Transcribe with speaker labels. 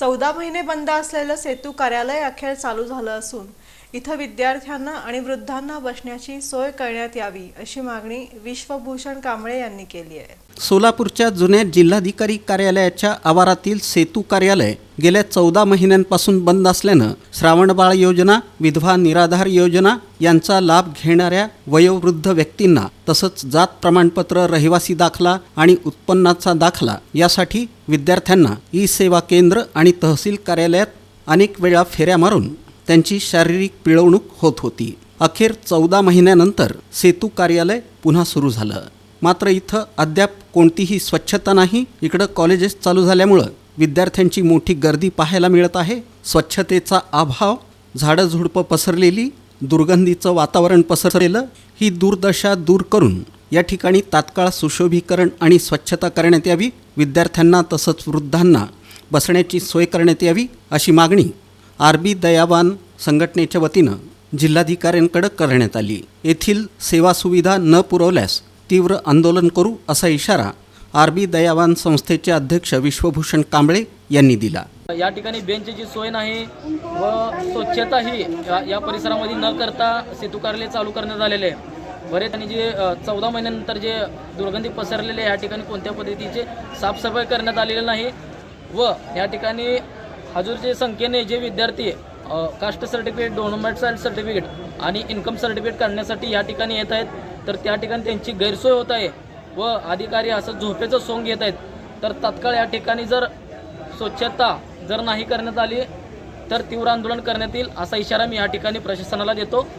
Speaker 1: चौदा महिने बंद असलेलं सेतू कार्यालय अखेर चालू झालं असून इथं विद्यार्थ्यांना आणि वृद्धांना बसण्याची सोय करण्यात यावी अशी मागणी विश्वभूषण कांबळे यांनी केली आहे.
Speaker 2: सोलापूरच्या जुन्या जिल्हाधिकारी कार्यालयाच्या आवारातील सेतू कार्यालय गेल्या चौदा महिन्यांपासून बंद असल्यानं श्रावणबाळ योजना विधवा निराधार योजना यांचा लाभ घेणाऱ्या वयोवृद्ध व्यक्तींना तसंच जात प्रमाणपत्र रहिवासी दाखला आणि उत्पन्नाचा दाखला यासाठी विद्यार्थ्यांना ई सेवा केंद्र आणि तहसील कार्यालयात अनेक वेळा फेऱ्या मारून त्यांची शारीरिक पिळवणूक होत होती. अखेर चौदा महिन्यानंतर सेतू कार्यालय पुन्हा सुरू झालं. मात्र इथं अद्याप कोणतीही स्वच्छता नाही. इकडं कॉलेजेस चालू झाल्यामुळं विद्यार्थ्यांची मोठी गर्दी पाहायला मिळत आहे. स्वच्छतेचा अभाव झाडं झुडपं पसरलेली दुर्गंधीचं वातावरण पसरलेलं ही दुर्दशा दूर करून या ठिकाणी तात्काळ सुशोभीकरण आणि स्वच्छता करण्यात यावी. विद्यार्थ्यांना तसंच वृद्धांना बसण्याची सोय करण्यात यावी अशी मागणी आर बी दयावान संघटनेच्या वतीनं जिल्हाधिकाऱ्यांकडे करण्यात आली. येथील सेवा सुविधा न पुरवल्यास तीव्र आंदोलन करू असा इशारा आर बी दयावान संस्थेचे अध्यक्ष विश्वभूषण कांबळे यांनी दिला.
Speaker 3: या ठिकाणी बेंचची सोय नाही व स्वच्छताही या- या परिसरामध्ये न करता सेतू कार्यालय चालू करण्यात आलेले आहे. बरेच आणि जे चौदा महिन्यानंतर जे दुर्गंधी पसरलेले या ठिकाणी कोणत्या पद्धतीचे साफसफाई करण्यात आलेली नाही व या ठिकाणी हजूरच्या संख्येने जे विद्यार्थी कास्ट सर्टिफिकेट डोनोमॅट सर्टिफिकेट आणि इन्कम सर्टिफिकेट काढण्यासाठी या ठिकाणी येत आहेत तर त्या ठिकाणी त्यांची गैरसोय होत आहे. व अधिकारी असं झोपेचं सोंग घेत आहेत. तर तत्काळ या ठिकाणी जर स्वच्छता जर नाही करण्यात आली तर तीव्र आंदोलन करण्यात येईल असा इशारा मी या ठिकाणी प्रशासनाला देतो.